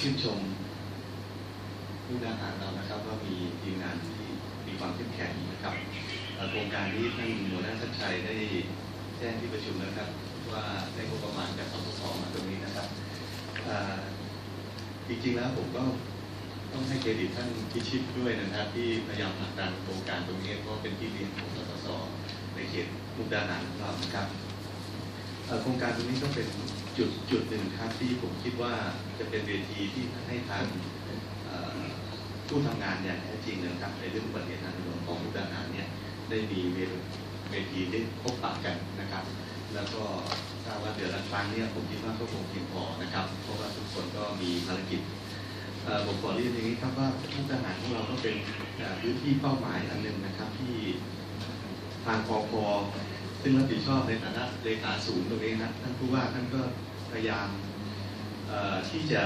ชื่นชมผู้ดาหารเรานะครับ ว่ามีทีมงานที่มีความเข้มแข็งนะครับโครงการนี้ท่านหัวหน้าชัดชัยได้แจ้งที่ประชุมนะครับ ว่าได้งบประมาณจากสสมาตรงนี้นะครับอ่อจริงๆแล้วผมก็ต้องให้เครดิตท่านพิชิตด้วยนะครับ ที่พยายามผลักดันโครงการตรงนี้เพราะเป็นที่เรียนของสสในเขตมุกดาหารของเรานะครับโครงการตรงนี้ก็เป็น จุดจุดหนึ่งครับที่ผมคิดว่าจะเป็นเวทีที่ให้ทางผู้ทำงานอย่างแท้จริงนะครับในเรื่องอุบัติเหตุทางถนนของมุกดาหารเนี่ยได้มีเวทีได้พบปะกันนะครับ แล้วก็ทราบว่าเดือนละครั้งเนี่ยผมคิดว่าก็คงเพียงพอนะครับ เพราะว่าทุกคนก็มีภารกิจเอ่อผมขอเรียนอย่างนี้ครับว่ามุกดาหารของเราก็เป็นพื้นที่เป้าหมายอันหนึ่งนะครับที่ทางปพ ซึ่งรับผิดชอบในฐานะเลขาศูนย์ตรงนี้นะท่านผู้ว่าท่านก็พยายามที่จะ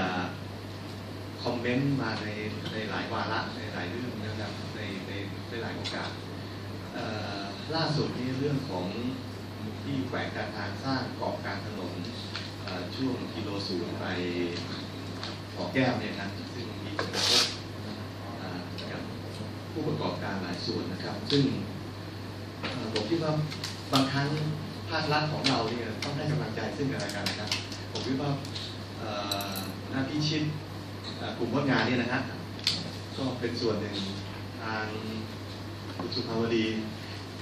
คอมเมนต์มาในในหลายวาระในหลายเรื่องนะครับในในในหลายโอกาสล่าสุดนี้เรื่องของที่แขวงการทางสร้างเกาะกลางถนนช่วงกิโลศูนย์ไปเกาะแก้วเนี่ยนะซึ่งมีผลกระทบกับผู้ประกอบการหลายส่วนนะครับ ซึ่งเอ่อผมคิดว่า บางครั้งภาครัฐของเราเนี่ยต้องให้กำลังใจซึ่งกันและกันนะครับ ผมคิดว่าเอ่อหน้าพิชิตเอ่อกลุ่มพจงานเนี่ยนะฮะก็เป็นส่วนหนึ่งทางคุณสุภาวดี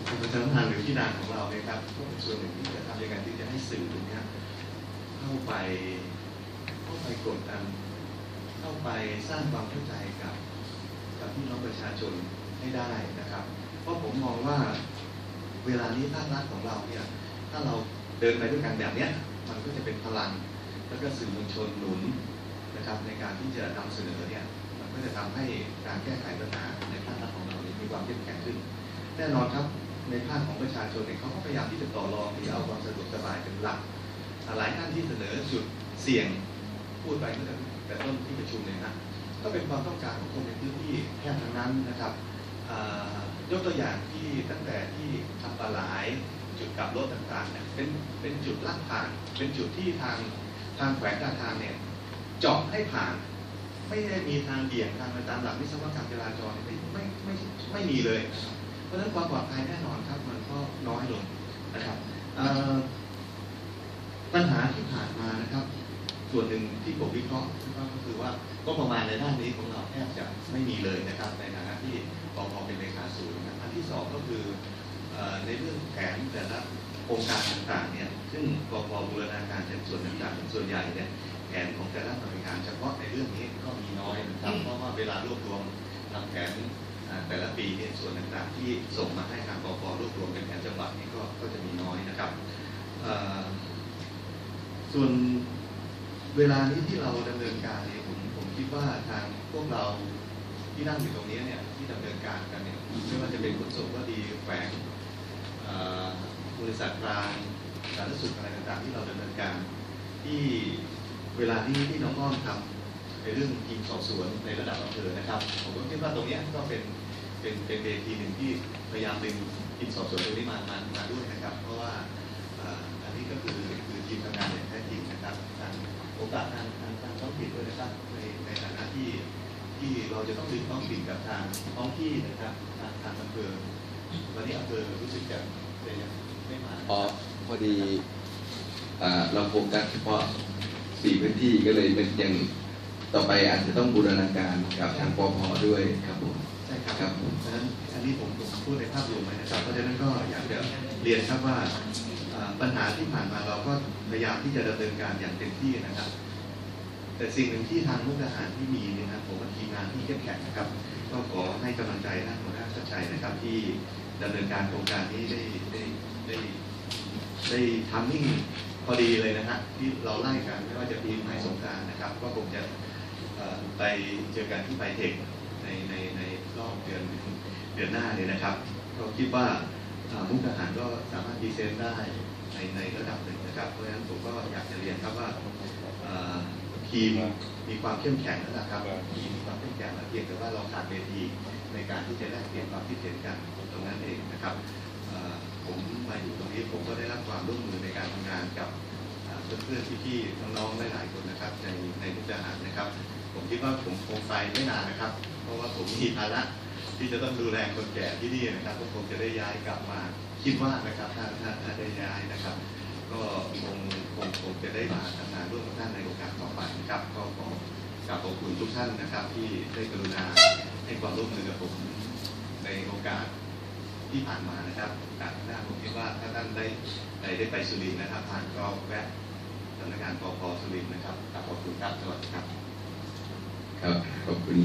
คุณประธานหรือพี่นางของเราเนี่ยครับก็เป็นส่วนหนึ่งที่จะทำยังไงที่จะให้สื่อตรงเนี้ยเข้าไปเข้าไปกดดันเข้าไปสร้างความเข้าใจกับกับพี่น้องประชาชนให้ได้นะครับ เพราะผมมองว่า เวลานี้ภาครัฐของเราเนี่ยถ้าเราเดินไปด้วยกันแบบเนี้ยมันก็จะเป็นพลัง แล้วก็สื่อมวลชนหนุนนะครับในการที่จะนำเสนอเนี่ยมันก็จะทำให้การแก้ไขปัญหาในภาครัฐของเราเนี่ยมีความเข้มแข็งขึ้น แน่นอนครับในภาคของประชาชนเนี่ยเขาก็พยายามที่จะต่อรองที่เอาความสะดวกสบายเป็นหลัก หลายท่านที่เสนอจุดเสี่ยงพูดไปเมื่อแต่ต้นที่ประชุมเลยนะก็เป็นความต้องการของคนในพื้นที่แค่ทั้งนั้นนะครับอ่า ยกตัวอย่างที่ตั้งแต่ที่ทำปลาหลายจุดกลับรถต่างๆเนี่ยเป็นเป็นจุดลาดผ่าน เป็นจุดที่ทางทางแขวงการทางเนี่ยเจาะให้ผ่าน ไม่ได้มีทางเบี่ยงทางไปตามหลักวิศวกรรมจราจรไม่ไม่ไม่ไม่มีเลย เพราะฉะนั้นความปลอดภัยแน่นอนครับมันก็น้อยลงนะครับปัญหาที่ผ่านมานะครับ ส่วนหนึ่งที่ผมวิเคราะห์นะครับก็คือว่าก็ประมาณในด้านนี้ของเราแทบจะไม่มีเลยนะครับ ในฐานะที่ปพเป็นเลขาศูนย์นะครับอันที่สองก็คือเอ่อในเรื่องแผนแต่ละโครงการต่างๆเนี่ยซึ่งปพบูรณาการจากส่วนต่างๆส่วนใหญ่เนี่ยแผนของแต่ละหน่วยงานเฉพาะในเรื่องนี้ก็มีน้อยนะครับเพราะว่าเวลารวบรวมทำแผนอ่าแต่ละปีเนี่ยส่วนต่างๆที่ส่งมาให้ทางปพรวบรวมเป็นแผนจังหวัดนี่ก็ก็จะมีน้อยนะครับเอ่อส่วน เวลานี้ที่เราดำเนินการเนี่ยผมผมคิดว่าทางพวกเราที่นั่งอยู่ตรงนี้เนี่ยที่ดำเนินการกันเนี่ยไม่ว่าจะเป็นขนส่งก็ดีแฝงอ่อบริษัทกลางสาธารณสุขอะไรต่างๆ ที่เราดำเนินการ ที่เวลาที่ที่น้องอ้อมทำในเรื่องทีมสอบสวนในระดับอำเภอนะครับ ผมก็คิดว่าตรงเนี้ยก็เป็นเป็นเป็นเวทีหนึ่งที่พยายามดึงทีมสอบสวนตรงนี้มามามาด้วยนะครับ เพราะว่า อ่ออันนี้ก็คือคือทีมทำงานอย่างแท้จริงนะครับทางโอกาสทางทางทางท้องถิ่นด้วยนะครับในในฐานะที่ที่เราจะต้องดึงท้องถิ่นกับทางท้องที่นะครับทางทางอำเภอวันนี้อำเภอรู้สึกจะจะยังไม่มาพอพอดีอ่าเราโฟกัสเฉพาะสี่พื้นที่ก็เลยเป็นยังต่อไปอาจจะต้องบูรณาการกับทางปพด้วยครับผมใช่ครับครับผมเพราะฉะนั้นอันนี้ผมผมพูดในภาพรวมไว้นะครับเพราะฉะนั้นก็อยากจะเรียนครับว่าอ่า ปัญหาที่ผ่านมาเราก็พยายามที่จะดำเนินการอย่างเต็มที่นะครับ แต่สิ่งหนึ่งที่ทางมุกดาหารที่มีเนี่ยนะครับผมว่าทีมงานที่เข้มแข็งนะครับ ก็ขอให้กำลังใจท่านหัวหน้าชัดชัยนะครับ ที่ดำเนินการโครงการนี้ได้ได้ได้ได้ทำนิ่งพอดีเลยนะฮะที่เราไล่กันไม่ว่าจะปีใหม่สงกานต์นะครับ ก็คงจะไปเจอกันที่ไบเทคในในในรอบเดือนเดือนหน้าเนี่ยนะครับก็คิดว่าอ่ามุกดาหารก็สามารถดีเซนได้ ในในระดับหนึ่งนะครับเพราะฉะนั้นผมก็อยากจะเรียนครับว่าเอ่อทีมมีความเข้มแข็งแล้วนะครับทีมมีความเข้มแข็งแล้วเพียงแต่ว่าเราขาดเวทีในการที่จะแลกเปลี่ยนความคิดเห็นกันตรงนั้นเองนะครับเอ่อผมมาอยู่ตรงนี้ผมก็ได้รับความร่วมมือในการทำงานกับอ่าเพื่อนๆพี่ๆน้องๆหลายๆคนนะครับ ในในมุกดาหารนะครับ ผมคิดว่าผมคงไปไม่นานนะครับ เพราะว่าผมมีภาระ ที่จะต้องดูแลคนแก่ที่นี่นะครับก็คงจะได้ย้ายกลับมาคิดว่านะครับถ้าถ้าถ้าได้ย้ายนะครับ ก็คงคงคงจะได้มาทำงานร่วมกับท่านในโอกาสต่อไปนะครับ ก็ขอกราบขอบคุณทุกท่านนะครับ ที่ได้กรุณาให้ความร่วมมือกับผมในโอกาสที่ผ่านมานะครับโอกาสหน้าผมคิดว่าถ้าท่านได้ได้ไปสุรินทร์นะครับผ่านก็แวะสำนักงานปปสุรินทร์นะครับกราบขอบคุณครับสวัสดีครับ ครับขอบคุณ